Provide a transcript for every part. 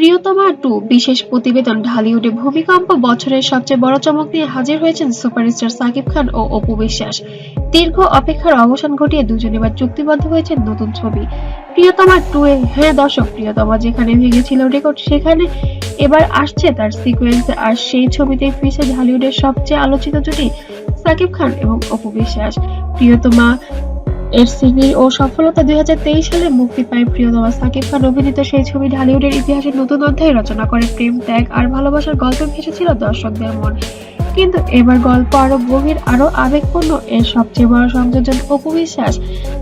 প্রিয়তমা টু, বিশেষ প্রতিবেদন, ঢালিউডে ভূমিকম্প, বছরের সবচেয়ে বড় চমক নিয়ে হাজির হয়েছেন সুপারস্টার সাকিব খান ও অপু বিশ্বাস। দীর্ঘ অপেক্ষার অবসান ঘটিয়ে দুজন এবার চুক্তিবদ্ধ হয়েছেন নতুন ছবি। প্রিয়তমা টু এ হ্যাঁ দর্শক, প্রিয়তমা যেখানে ভেঙেছিল রেকর্ড সেখানে এবার আসছে তার সিকোয়েন্স আর সেই ছবিতে ফিরছে ঢালিউডের সবচেয়ে আলোচিত জুটি সাকিব খান এবং অপু বিশ্বাস। প্রিয়তমা এর সিরিজ ও সফলতা দুই হাজার তেইশ সালে মুক্তি পায় প্রিয়তমা সাকিব খান। অভিনীত সেই ছবি ঢালিউডের ইতিহাসে নতুন অধ্যায় রচনা করে প্রেম, ত্যাগ আর ভালোবাসার গল্পে ভেসেছিল দর্শকদের মন। কিন্তু এবার গল্প আরও গভীর আরও আবেগপূর্ণ। এর সবচেয়ে বড় সংযোজন অপু বিশ্বাস,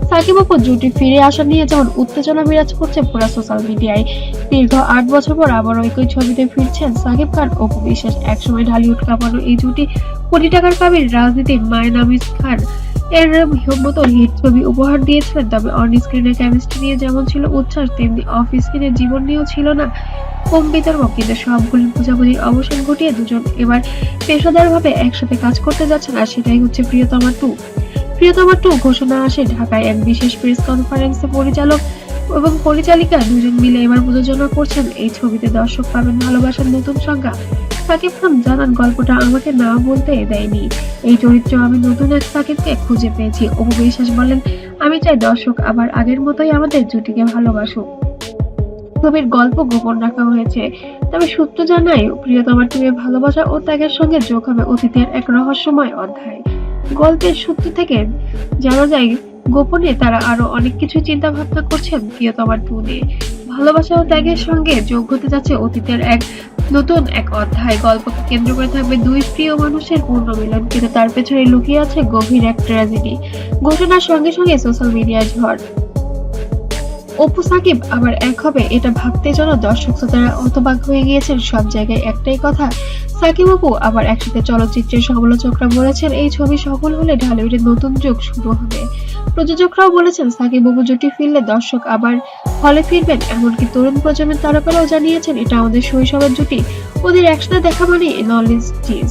সাকিব অপু জুটি ফিরে আসা নিয়ে যেমন উত্তেজনা বিরাজ করছে পুরো সোশ্যাল মিডিয়ায়, দীর্ঘ আট বছর পর আবার একই ছবিতে ফিরছেন সাকিব খান। অপু বিশ্বাস একসময় ঢালিউড কাঁপানো এই জুটি কোটি টাকার কাবির রাজনীতির মায়নামিজ খান এর মতো হিট ছবি উপহার দিয়েছিলেন, তবে অন স্ক্রিনের কেমিস্ট্রি নিয়ে যেমন ছিল উচ্ছ্বাস, তেমনি অফ স্ক্রিনের জীবন নিয়েও ছিল না। কম বিতর্ক কিন্তু সব ভুল বোঝাবুঝির অবসান ঘটিয়ে দুজন এবার পেশাদারভাবে একসাথে কাজ করতে যাচ্ছেন, আর সেটাই হচ্ছে প্রিয়তমা টু। প্রিয়তমা টু ঘোষণা আসে ঢাকায় এক বিশেষ প্রেস কনফারেন্সে পরিচালক এবং পরিচালিকা দুজন মিলে এবার প্রযোজনা করছেন এই ছবিতে দর্শক পাবেন ভালোবাসার নতুন সংজ্ঞা। সাকিব খান জানান, গল্পটা আমাকে না বলতে দেয়নি। এই চরিত্র আমি নতুন এক সাকিবকে খুঁজে পেয়েছি। অপু বিশ্বাস বলেন, আমি চাই দর্শক আবার আগের মতোই আমাদের জুটিকে ভালোবাসুক। ছবির গল্প গোপন রাখা হয়েছে। তবে সূত্র জানায় প্রিয়তমা টিমের ভালোবাসা ও ত্যাগের সঙ্গে যোগ হবে অতীতের এক রহস্যময় অধ্যায়। গল্পের সূত্র থেকে জানা যায় গোপনে তারা আরও অনেক কিছু চিন্তা ভাবনা করছেন প্রিয়তমার টু নিয়ে। ভালোবাসা ও ত্যাগের সঙ্গে যোগ হতে যাচ্ছে অতীতের এক নতুন এক অধ্যায়। গল্পকে কেন্দ্র করে থাকবে দুই প্রিয় মানুষের পূর্ণ মিলন, কিন্তু তার পেছনে লুকিয়ে আছে গভীর এক ট্র্যাজেডি ঘটনার সঙ্গে সঙ্গে সোশ্যাল মিডিয়ায় ঝড়। অপু সাকিব আবার এক হবে, এটা ভাবতে যেন দর্শক শ্রোতারা হতবাক হয়ে গিয়েছেন সব জায়গায় একটাই কথা। সাকিব অপু আবার একসাথে চলচ্চিত্রের সমালোচকরা বলেছেন, এই ছবি সফল হলে ঢালিউডের নতুন যুগ শুরু হবে। প্রযোজকরাও বলেছেন, সাকিব অপু জুটি ফিরলে দর্শক আবার হলে ফিরবেন। এমনকি তরুণ প্রজন্মের তারকারাও জানিয়েছেন, এটা আমাদের শৈশবের জুটি। ওদের একসাথে দেখা মানে নলেজ চিজ